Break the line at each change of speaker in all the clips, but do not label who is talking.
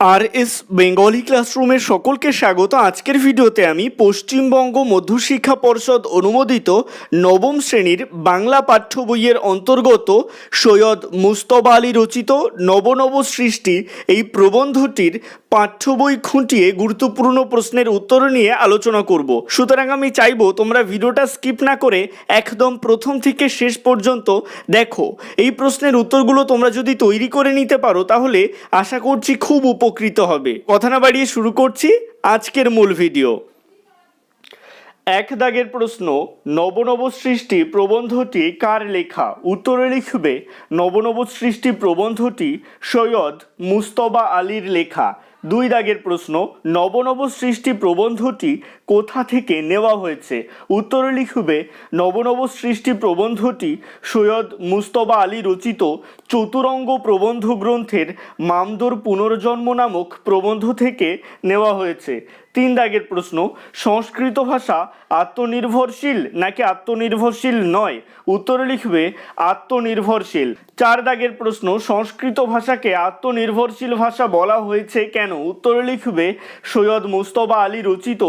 আর S Bengali ক্লাসরুমের সকলকে স্বাগত। আজকের ভিডিওতে আমি পশ্চিমবঙ্গ মধ্যশিক্ষা পর্ষদ অনুমোদিত নবম শ্রেণির বাংলা পাঠ্য বইয়ের অন্তর্গত সৈয়দ মুস্তবা আলী রচিত নবনব সৃষ্টি এই প্রবন্ধটির পাঠ্য বই খুঁটিয়ে গুরুত্বপূর্ণ প্রশ্নের উত্তর নিয়ে আলোচনা করব। সুতরাং আমি চাইব তোমরা ভিডিওটা স্কিপ না করে একদম প্রথম থেকে শেষ পর্যন্ত দেখো। এই প্রশ্নের উত্তরগুলো তোমরা যদি তৈরি করে নিতে পারো তাহলে আশা করছি খুব উপকৃত হবে। কথা না বাড়িয়ে শুরু করছি আজকের মূল ভিডিও। এক দাগের প্রশ্ন, নবনব সৃষ্টি প্রবন্ধটি কার লেখা? উত্তরে লিখবে, নবনব সৃষ্টি প্রবন্ধটি সৈয়দ মুস্তবা আলীর লেখা। দুই দাগের প্রশ্ন, নবনব সৃষ্টি প্রবন্ধটি কোথা থেকে নেওয়া হয়েছে? উত্তরে লিখবে, নবনব সৃষ্টি প্রবন্ধটি সৈয়দ মুস্তবা আলী রচিত চতুরঙ্গ প্রবন্ধ গ্রন্থের মামদোর পুনর্জন্ম নামক প্রবন্ধ থেকে নেওয়া হয়েছে। তিন দাগের প্রশ্ন, সংস্কৃত ভাষা আত্মনির্ভরশীল নাকি আত্মনির্ভরশীল নয়? উত্তরে লিখবে, আত্মনির্ভরশীল। চার দাগের প্রশ্ন, সংস্কৃত ভাষাকে আত্মনির্ভরশীল ভাষা বলা হয়েছে কেন? উত্তরে লিখবে, সৈয়দ মুস্তবা আলী রচিত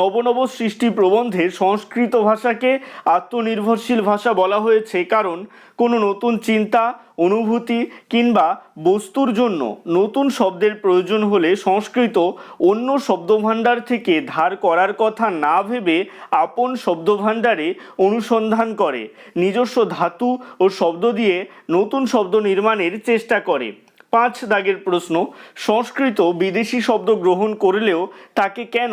নবনব সৃষ্টি প্রবন্ধে সংস্কৃত ভাষাকে আত্মনির্ভরশীল ভাষা বলা হয়েছে, কারণ কোনো নতুন চিন্তা, অনুভূতি কিংবা বস্তুর জন্য নতুন শব্দের প্রয়োজন হলে সংস্কৃত অন্য শব্দভাণ্ডার থেকে ধার করার কথা না ভেবে আপন শব্দভাণ্ডারে অনুসন্ধান করে, নিজস্ব ধাতু ও শব্দ দিয়ে নতুন শব্দ নির্মাণের চেষ্টা করে। পাঁচ দাগের প্রশ্ন, সংস্কৃত বিদেশি শব্দ গ্রহণ করলেও তাকে কেন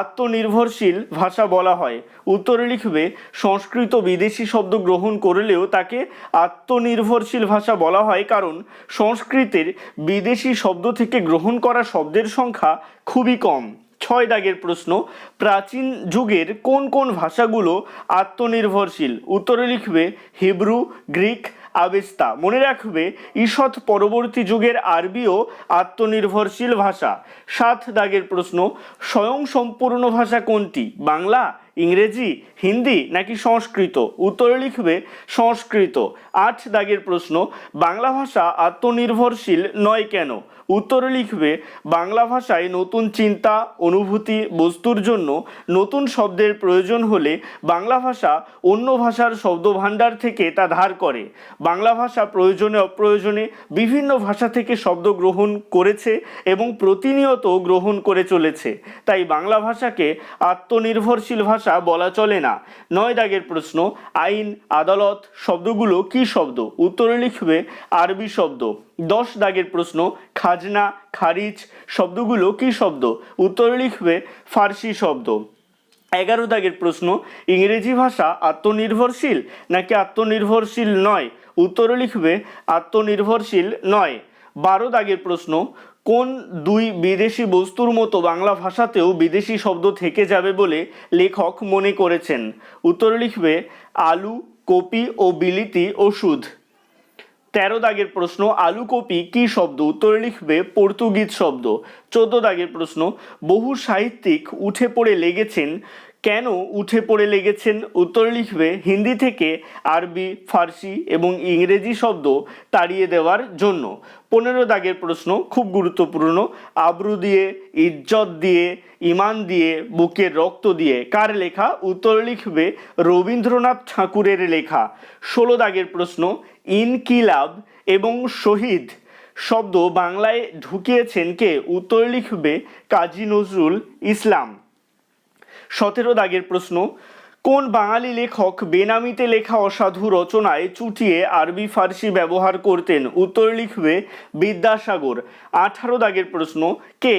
আত্মনির্ভরশীল ভাষা বলা হয়? উত্তরে লিখবে, সংস্কৃত বিদেশি শব্দ গ্রহণ করলেও তাকে আত্মনির্ভরশীল ভাষা বলা হয় কারণ সংস্কৃতের বিদেশি শব্দ থেকে গ্রহণ করা শব্দের সংখ্যা খুবই কম। ছয় দাগের প্রশ্ন, প্রাচীন যুগের কোন কোন ভাষাগুলো আত্মনির্ভরশীল? উত্তরে লিখবে, হিব্রু, গ্রিক আবেস্তা। মনে রাখবে, ঈষৎ পরবর্তী যুগের আরবিও আত্মনির্ভরশীল ভাষা। সাত দাগের প্রশ্ন স্বয়ং সম্পূর্ণ ভাষা কোনটি? বাংলা ইংরেজি, হিন্দি নাকি সংস্কৃত? উত্তরে লিখবে, সংস্কৃত। আট দাগের প্রশ্ন, বাংলা ভাষা আত্মনির্ভরশীল নয় কেন? উত্তরে লিখবে, বাংলা ভাষায় নতুন চিন্তা, অনুভূতি, বস্তুর জন্য নতুন শব্দের প্রয়োজন হলে বাংলা ভাষা অন্য ভাষার শব্দভাণ্ডার থেকে তা ধার করে। বাংলা ভাষা প্রয়োজনে অপ্রয়োজনে বিভিন্ন ভাষা থেকে শব্দ গ্রহণ করেছে এবং প্রতিনিয়ত গ্রহণ করে চলেছে। তাই বাংলা ভাষাকে আত্মনির্ভরশীল ভাষা বলা চলে না। নয় দাগের প্রশ্ন, আইন, আদালত, শব্দগুলো কি শব্দ? উত্তরে লিখবে, আরবি শব্দ। দশ দাগের প্রশ্ন, খাজনা, খারিজ, শব্দগুলো কি শব্দ? উত্তরে লিখবে, ফার্সি শব্দ। এগারো দাগের প্রশ্ন, ইংরেজি ভাষা আত্মনির্ভরশীল নাকি আত্মনির্ভরশীল নয়? উত্তরে লিখবে, আত্মনির্ভরশীল নয়। বারো দাগের প্রশ্ন কোন দুই বিদেশি বস্তুর মতো বাংলা ভাষাতেও বিদেশি শব্দ থেকে যাবে বলে লেখক মনে করেছেন। উত্তর লিখবে, আলু, কপি ও বিলিতি ওষুধ। তেরো দাগের প্রশ্ন, আলু, কপি কি শব্দ? উত্তরে লিখবে, পর্তুগিজ শব্দ। চোদ্দ দাগের প্রশ্ন, বহু সাহিত্যিক উঠে পড়ে লেগেছেন কেন উঠে পড়ে লেগেছেন উত্তর লিখবে হিন্দি থেকে আরবি, ফার্সি এবং ইংরেজি শব্দ তাড়িয়ে দেওয়ার জন্য। পনেরো দাগের প্রশ্ন খুব গুরুত্বপূর্ণ। আবরু দিয়ে, ইজ্জত দিয়ে ইমান দিয়ে বুকের রক্ত দিয়ে। কার লেখা? উত্তর লিখবে রবীন্দ্রনাথ ঠাকুরের লেখা। ষোলো দাগের প্রশ্ন, ইনকিলাব এবং শহীদ শব্দ বাংলায় ঢুকিয়েছেন কে? উত্তর লিখবে কাজী নজরুল ইসলাম। সতেরো দাগের প্রশ্ন, কোন বাঙালি লেখক বেনামিতে লেখা অসাধু রচনায় চুটিয়ে আরবি ফার্সি ব্যবহার করতেন? উত্তর লিখবে বিদ্যাসাগর। আঠারো দাগের প্রশ্ন, কে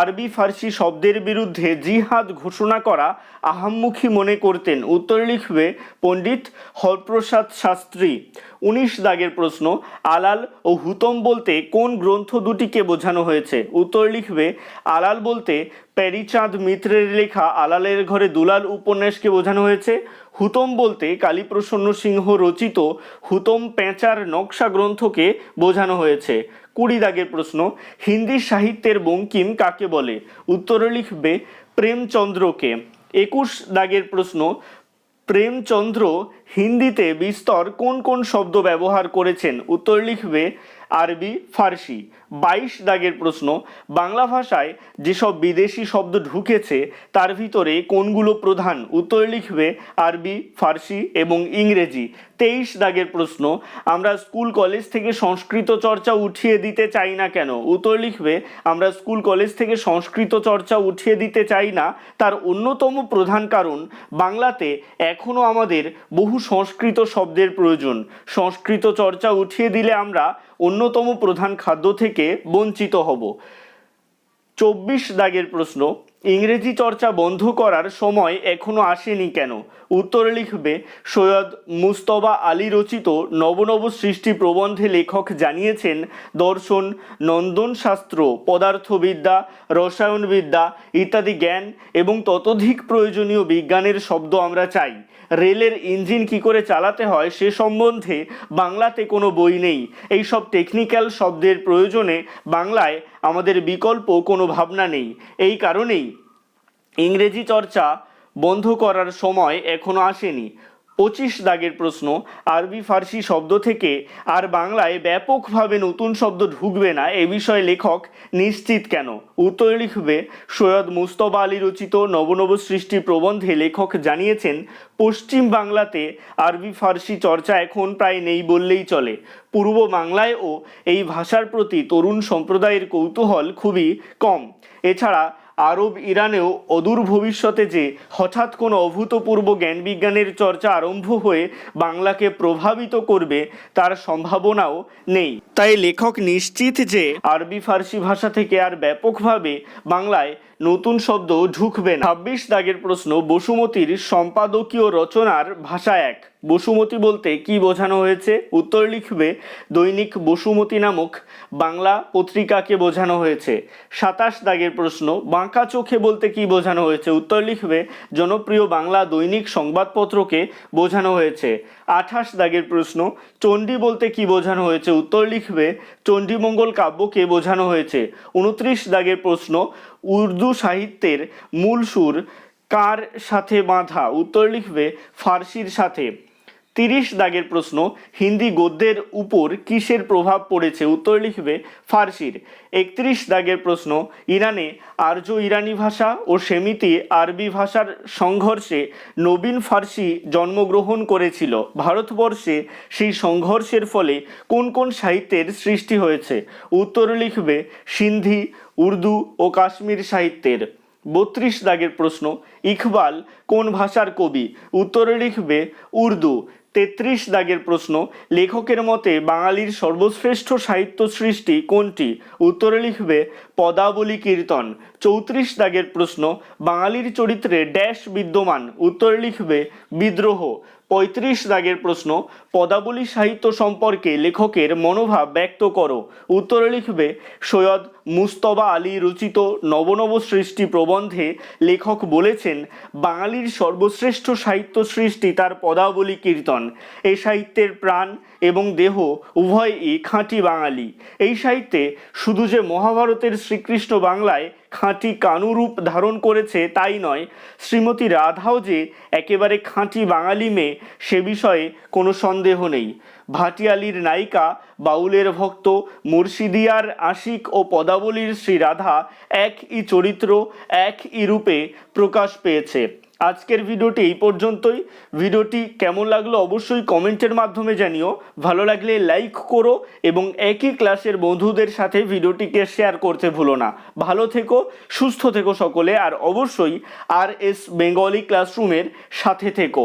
আরবি ফার্সি শব্দের বিরুদ্ধে জিহাদ ঘোষণা করা আহাম্মুখী মনে করতেন? উত্তর লিখবে পণ্ডিত হরপ্রসাদ শাস্ত্রী। উনিশ দাগের প্রশ্ন, আলাল ও হুতম বলতে কোন গ্রন্থ দুটিকে বোঝানো হয়েছে? উত্তর লিখবে, আলাল বলতে প্যারিচাঁদ মিত্রের লেখা আলালের ঘরে দুলাল উপন্যাসকে বোঝানো হয়েছে। হুতম বলতে কালীপ্রসন্ন সিংহ রচিত হুতম পেঁচার নকশা গ্রন্থকে বোঝানো হয়েছে। কুড়ি দাগের প্রশ্ন, হিন্দি সাহিত্যের বঙ্কিম কাকে বলে? উত্তরে লিখবে, প্রেমচন্দ্রকে। একুশ দাগের প্রশ্ন প্রেমচন্দ্র হিন্দিতে বিস্তর কোন কোন শব্দ ব্যবহার করেছেন? উত্তর লিখবে আরবি, ফার্সি, বাইশ দাগের প্রশ্ন। বাংলা ভাষায় যেসব বিদেশি শব্দ ঢুকেছে, তার ভিতরে কোনগুলো প্রধান? উত্তর লিখবে আরবি, ফার্সি এবং ইংরেজি। তেইশ দাগের প্রশ্ন, আমরা স্কুল কলেজ থেকে সংস্কৃত চর্চা উঠিয়ে দিতে চাই না কেন? উত্তর লিখবে, আমরা স্কুল কলেজ থেকে সংস্কৃত চর্চা উঠিয়ে দিতে চাই না। তার অন্যতম প্রধান কারণ, বাংলাতে এখনও আমাদের বহু সংস্কৃত শব্দের প্রয়োজন। সংস্কৃত চর্চা উঠিয়ে দিলে আমরা অন্যতম প্রধান খাদ্য থেকে বঞ্চিত হব। চব্বিশ দাগের প্রশ্ন ইংরেজি চর্চা বন্ধ করার সময় এখনও আসেনি কেন? উত্তর লিখবে, সৈয়দ মুস্তবা আলী রচিত নবনব সৃষ্টি প্রবন্ধে লেখক জানিয়েছেন, দর্শন নন্দনশাস্ত্র পদার্থবিদ্যা, রসায়নবিদ্যা ইত্যাদি জ্ঞান এবং ততোধিক প্রয়োজনীয় বিজ্ঞানের শব্দ আমরা চাই। রেলের ইঞ্জিন কি করে চালাতে হয় সে সম্বন্ধে বাংলাতে কোনো বই নেই। এই সব টেকনিক্যাল শব্দের প্রয়োজনে বাংলায় আমাদের বিকল্প কোনো ভাবনা নেই। এই কারণেই ইংরেজি চর্চা বন্ধ করার সময় এখনও আসেনি। পঁচিশ দাগের প্রশ্ন, আরবি ফার্সি শব্দ থেকে আর বাংলায় ব্যাপকভাবে নতুন শব্দ ঢুকবে না এ বিষয়ে লেখক নিশ্চিত কেন? উত্তর লিখবে, সৈয়দ মুস্তফা আলী রচিত নবনব সৃষ্টি প্রবন্ধে লেখক জানিয়েছেন, পশ্চিম বাংলাতে আরবি ফার্সি চর্চা এখন প্রায় নেই বললেই চলে। পূর্ব বাংলায়ও এই ভাষার প্রতি তরুণ সম্প্রদায়ের কৌতূহল খুবই কম। এছাড়া আরব ইরানেও অদূর ভবিষ্যতে যে হঠাৎ কোনো অভূতপূর্ব জ্ঞানবিজ্ঞানের চর্চা আরম্ভ হয়ে বাংলাকে প্রভাবিত করবে, তার সম্ভাবনাও নেই। তাই লেখক নিশ্চিত যে আরবি ফার্সি ভাষা থেকে আর ব্যাপকভাবে বাংলায় নতুন শব্দ ঢুকবে না। ছাব্বিশ দাগের প্রশ্ন, বসুমতীর সম্পাদকীয় রচনার ভাষা এক। বসুমতী বলতে কি বোঝানো হয়েছে? উত্তর লিখবে, দৈনিক বসুমতী নামক বাংলা পত্রিকাকে বোঝানো হয়েছে। সাতাশ দাগের প্রশ্ন, বাঁকা চোখে বলতে কি বোঝানো হয়েছে? উত্তর লিখবে, জনপ্রিয় বাংলা দৈনিক সংবাদপত্রকে বোঝানো হয়েছে। আঠাশ দাগের প্রশ্ন, চণ্ডী বলতে কি বোঝানো হয়েছে? উত্তর লিখবে, চণ্ডীমঙ্গল কাব্যকে বোঝানো হয়েছে। উনত্রিশ দাগের প্রশ্ন উর্দু সাহিত্যের মূল সুর কার সাথে বাঁধা? উত্তর লিখবে ফার্সির সাথে। তিরিশ দাগের প্রশ্ন, হিন্দি গদ্যের উপর কিসের প্রভাব পড়েছে? উত্তর লিখবে ফার্সির। একত্রিশ দাগের প্রশ্ন, ইরানে আর্য ইরানি ভাষা ও সেমিতি আরবি ভাষার সংঘর্ষে নবীন ফার্সি জন্মগ্রহণ করেছিল। ভারতবর্ষে সেই সংঘর্ষের ফলে কোন কোন সাহিত্যের সৃষ্টি হয়েছে? উত্তর লিখবে সিন্ধি, উর্দু ও কাশ্মীর সাহিত্যের। বত্রিশ দাগের প্রশ্ন, ইকবাল কোন ভাষার কবি? উত্তরে লিখবে উর্দু। তেত্রিশ দাগের প্রশ্ন, লেখকের মতে বাঙালির সর্বশ্রেষ্ঠ সাহিত্য সৃষ্টি কোনটি? উত্তরে লিখবে, পদাবলী কীর্তন। চৌত্রিশ দাগের প্রশ্ন, বাঙালির চরিত্রে ড্যাশ বিদ্যমান। উত্তরে লিখবে, বিদ্রোহ। পঁয়ত্রিশ দাগের প্রশ্ন পদাবলী সাহিত্য সম্পর্কে লেখকের মনোভাব ব্যক্ত করো। উত্তরে লিখবে, সৈয়দ মুস্তবা আলী রচিত নবনব সৃষ্টি প্রবন্ধে লেখক বলেছেন, বাঙালির সর্বশ্রেষ্ঠ সাহিত্য সৃষ্টি তার পদাবলী কীর্তন। এই সাহিত্যের প্রাণ এবং দেহ উভয়ই খাঁটি বাঙালি। এই সাহিত্যে শুধু যে মহাভারতের শ্রীকৃষ্ণ বাংলায় খাঁটি কানুরূপ ধারণ করেছে তাই নয়, শ্রীমতী রাধাও যে একেবারে খাঁটি বাঙালি মেয়ে, সে বিষয়ে কোনো সন্দেহ নেই। ভাটিয়ালির নায়িকা, বাউলের ভক্ত, মুর্শিদিয়ার আশিক ও পদাবলীর শ্রী রাধা এক ই চরিত্র, এক ই রূপে প্রকাশ পেয়েছে। আজকের ভিডিওটি এই পর্যন্তই। ভিডিওটি কেমন লাগল অবশ্যই কমেন্টের মাধ্যমে জানিও। ভালো লাগলে লাইক করো এবং একই ক্লাসের বন্ধুদের সাথে ভিডিওটিকে শেয়ার করতে ভুলো না। ভালো থেকো, সুস্থ থেকো সকলে, আর অবশ্যই আর এস বেঙ্গলি ক্লাসরুমের সাথে থেকো।